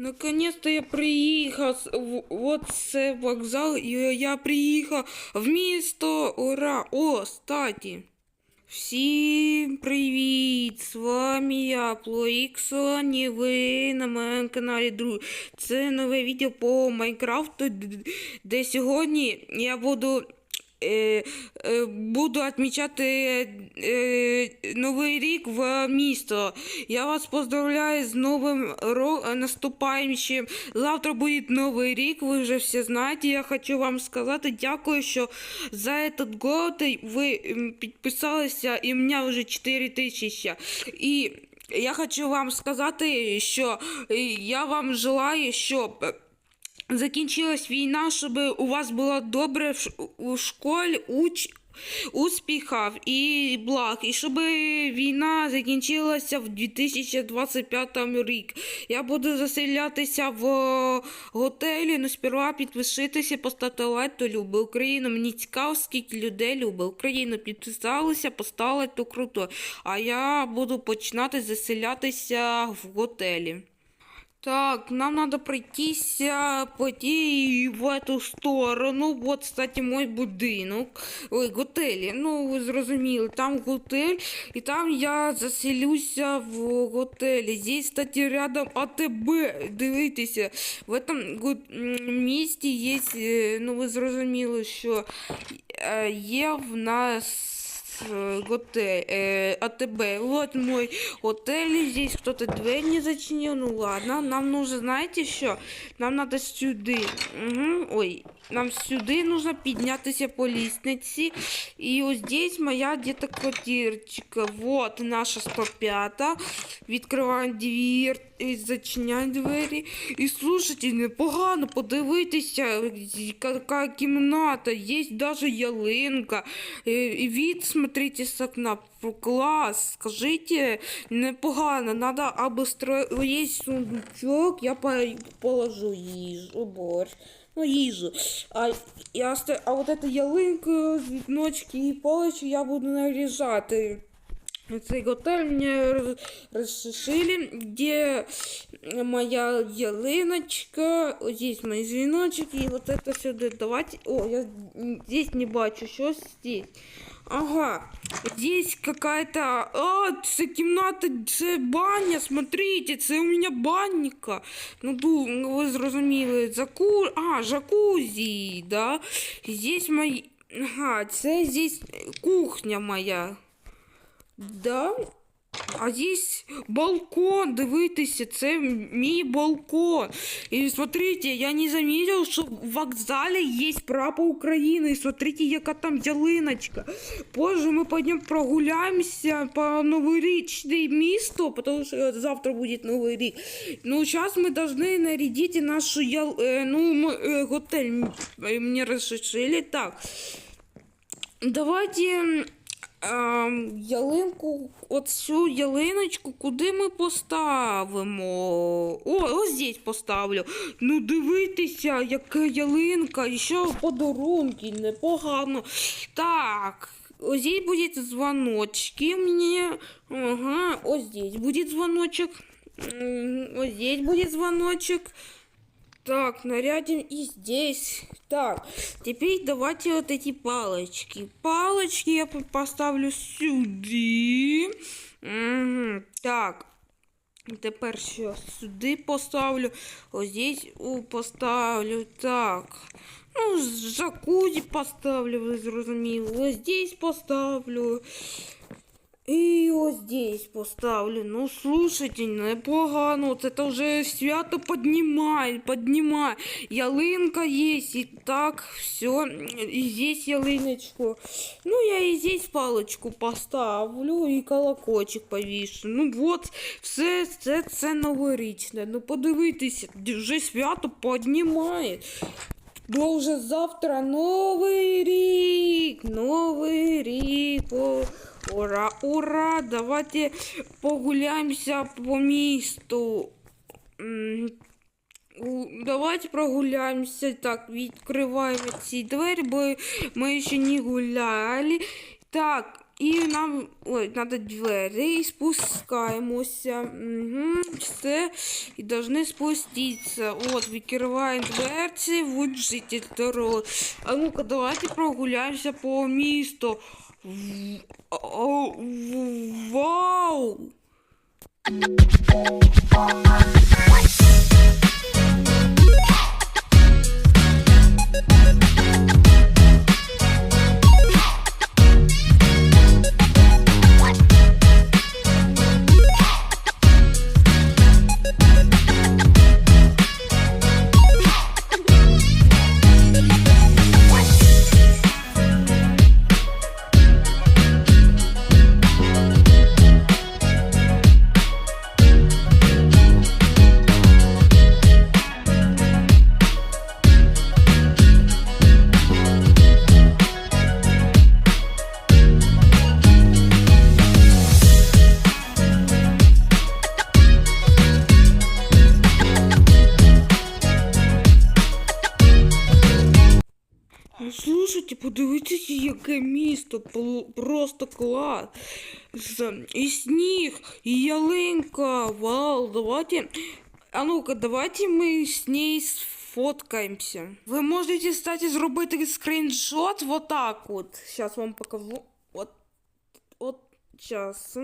Наконец-то я приїхав. Вот це вокзал, і я приїхав в місто. Ура! О, статі. Всім привіт! З вами я, Плоіксон, і ви на моєму каналі Друг. Це нове відео по Майнкрафту, де сьогодні я буду. Е, е, буду відмічати е, Новий рік в місто. Я вас поздравляю з новим ро- наступаючим. Завтра буде Новий рік, ви вже все знаєте. Я хочу вам сказати дякую, що за этот год ви підписалися, і у мене вже 4 тисячі. І я хочу вам сказати, що я вам желаю, щоб. Закінчилась війна, щоб у вас було добре у школі, уч, успіхів і благ. І щоб війна закінчилася в 2025 рік. Я буду заселятися в готелі, ну сперва підпишитися, поставити лайк, хто любить Україну. Мені цікаво, скільки людей любить Україну. Підписалися, поставили то круто. А я буду починати заселятися в готелі. Так, нам надо пройтися, пойти в эту сторону. Вот, кстати, мой будинок. Ой, готелі. Ну, ви зрозуміли, там готель, і там я заселюся в готелі. Здесь, кстати, рядом АТБ. Дивіться, в этом го- м, місті є, е, ну ви зрозуміли, що е, є в нас э, готель, э, АТБ. Вот мой отель. Здесь кто-то дверь не зачинил. Ну ладно. Нам нужно, знаете что? Нам надо сюди. Угу. Ой, нам сюди нужно піднятися по лестниці. І ось здесь моя где-то квартирочка. Вот наша 105. Відкриваємо двір і зачиняємо двері. І слушайте, непогано подивитися, яка кімната. Є даже ялинка. Е, від, смотрите, з окна. Фу, Клас, скажите, непогано. Надо обустроить. Есть сундучок, я положу їжу, борщ. Ну, їжу. А, я, а вот эта ялинка з вікночки і полочі я буду наряжати. Цей готель мне роз- розшишили, где моя ялиночка, здесь мои звеночки, и вот это сюда. Давайте, о, я здесь не бачу, что здесь. Ага, здесь какая-то, а, це кімната, це баня, смотрите, це у меня банника. Ну, ду, ну, ви зрозуміли, заку, а, жакузі, да. Здесь мої, ага, це здесь кухня моя. Да? А здесь балкон, дивитися, це мій балкон. І смотрите, я не заметил, що в вокзалі є прапор України. І смотрите, яка там ялиночка. Позже ми пойдем прогуляємося по новорічне місто, потому що завтра буде Новий рік. Ну, зараз ми должны нарядить нашу ял... е, ну, е, готель. М- Мені розширили. Так. Давайте ялинку, оцю ялиночку, куди ми поставимо? О, ось здесь поставлю. Ну, дивитися, яка ялинка, і ще подарунки, непогано. Так, ось здесь буде звоночки мені. Ага, ось здесь буде дзвоночок. Ось здесь буде дзвоночок. Так, нарядим и здесь. Так, теперь давайте вот эти палочки. Палочки я по- поставлю сюди. Мгм, Так. Тепер що сюди поставлю. Ось здесь у, поставлю. Так. Ну, жакузі поставлю, ви зрозуміли. Ось здесь поставлю. І ось здесь поставлю. Ну, слушайте, непогано. Це вже свято піднімає, піднімає. Ялинка є, і так, все. І здесь ялиночку. Ну, я і здесь палочку поставлю, і колокольчик повішу. Ну, от, все це, це новорічне. Ну, подивитися, вже свято піднімає. Бо вже завтра новий рік, новий рік. Ура, ура! Давайте погуляємося по місту. Давайте прогуляємося. Так, відкриваємо ці двері, бо ми ще не гуляли. Так, І нам ой, треба двері і спускаємося. Угу, все. І должны спуститися. От, відкриваємо дверці, вот житель дороги. А ну-ка, давайте прогуляємося по місту. В- о- в- Вау! Слушайте, подивіться, яке місто, просто клас. І сніг, і ялинка. Вау, давайте. А ну-ка, давайте ми з нею сфоткаємося. Ви можете, кстати, зробити скріншот вот так от. Сейчас вам покажу. От, от, сейчас.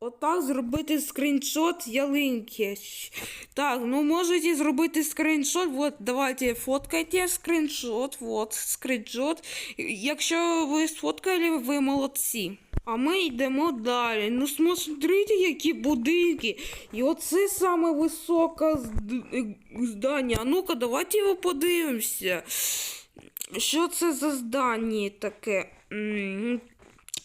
Отак зробити скріншот ялинки. Так, ну можете зробити скріншот. Вот, давайте фоткайте скріншот. Вот, скріншот. Якщо ви сфоткали, ви молодці. А ми йдемо далі. Ну смотрите, які будинки. І оце саме високе здання. А ну-ка, давайте його подивимося. Що це за здання таке?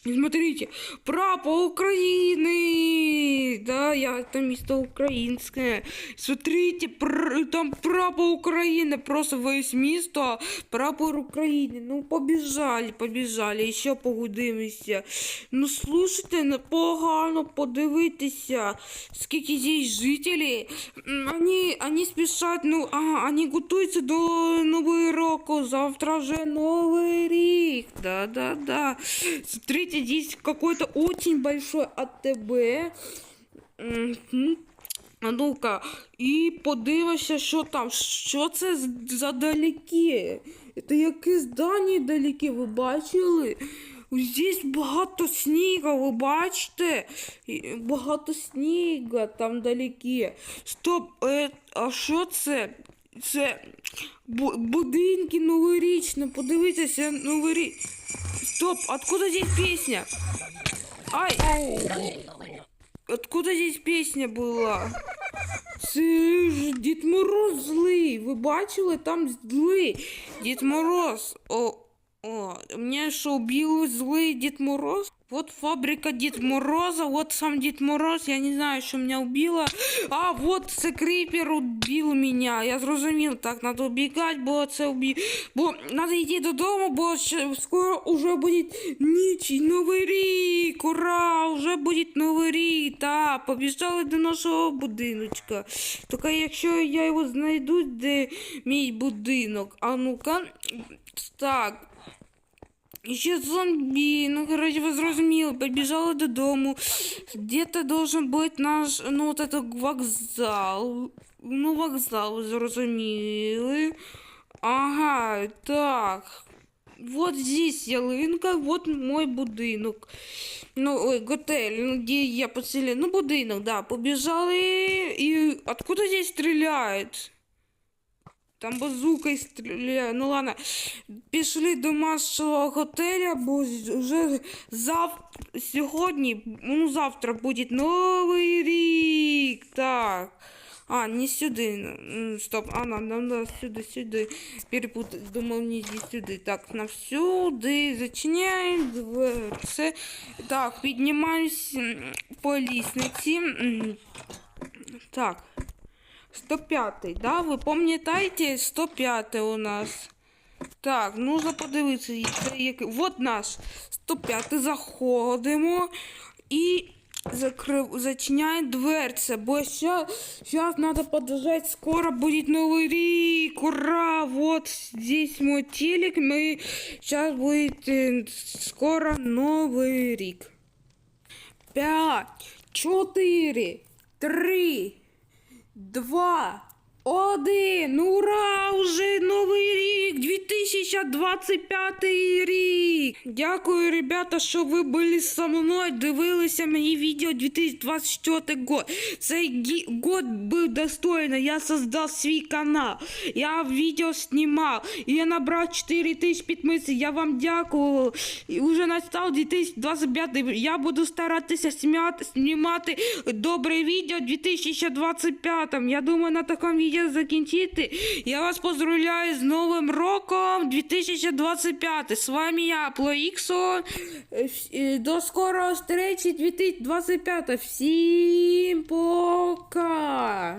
М, Смотрите, прапор Украины, да, я это место украинское. Смотрите, пр- там прапор Украины, просто весь место, прапор Украины. Ну, побежали, побежали, еще погодимося. Ну, слушайте, непогано подивитися, скільки здесь жителей. М, Они, они спешат, ну, ага, они готуються до Нового року, завтра вже Новый рік, да-да-да. Смотрите, здесь какой-то очень большой АТБ. А ну-ка, і подивишся, що там, що це за далекі. Це яке здання далеке, ви бачили? Здесь багато снігу, ви бачите? Багато снігу там далекі. Стоп, е, а що це? Це бу- будинки новорічні, подивіться, новоріч. Стоп, откуда здесь песня? Ай! Откуда здесь песня была? Це ж Дід Мороз злий. Ви бачили? Там злий. Дід Мороз. О, о, мне что, убил злый Дед Мороз? Вот фабрика Дед Мороза, вот сам Дед Мороз, я не знаю, что меня убило. А, вот це Крипер убил меня, я зрозумів, так, надо убегать, бо це убі... Бо надо йти додому, бо скоро уже буде ніч і Новий рік, ура, уже буде Новий рік, та, побіжали до нашого будиночка. Тільки якщо я його знайду, де мій будинок, а ну-ка, так, Ще зомбі, ну короче, ви зрозуміли, побіжали додому. Где-то должен бути наш, ну, вот это вокзал. Ну, вокзал, ви зрозуміли. Ага, так. Вот здесь ялинка, вот мой будинок. Ну, ой, готель, ну, где я поселил. Ну, будинок, да, побежали. И откуда здесь стреляют? Там базукой стреляют. Ну ладно, пішли до нашого готеля, бо вже зав... сьогодні, ну завтра буде Новий рік. Так. А, не сюди. Стоп, а, нам, нам сюди, сюди. Перепутав, думав, не сюди. Так, на всюди. Зачиняємо дверце. Так, піднімаюсь по лісниці. Так. 105, да? Ви пам'ятаєте? 105 у нас. Так, нужно подивитися. це який- Вот наш 105 заходимо. І закрив, зачиняй дверця, бо ща, сейчас надо подождать, скоро будет Новый рік, ура, вот здесь мой телек, мы, сейчас будет э, скоро Новый рік. Пять, четыре, три, два, один, ура, уже Новий рік, 2025 рік. Дякую, ребята, що ви були зі мною, дивилися мої відео 2024 год. Цей год був достойно, я создав свій канал, я відео знімав, я набрав 4000 підписів, я вам дякую. І вже настав 2025, я буду старатися знімати добре відео 2025. Я думаю, на такому відео закінчити. Я вас поздравляю з Новим роком 2025. С вами я, Плоіксо. Е, е, До скорого встречи 2025. Всім пока!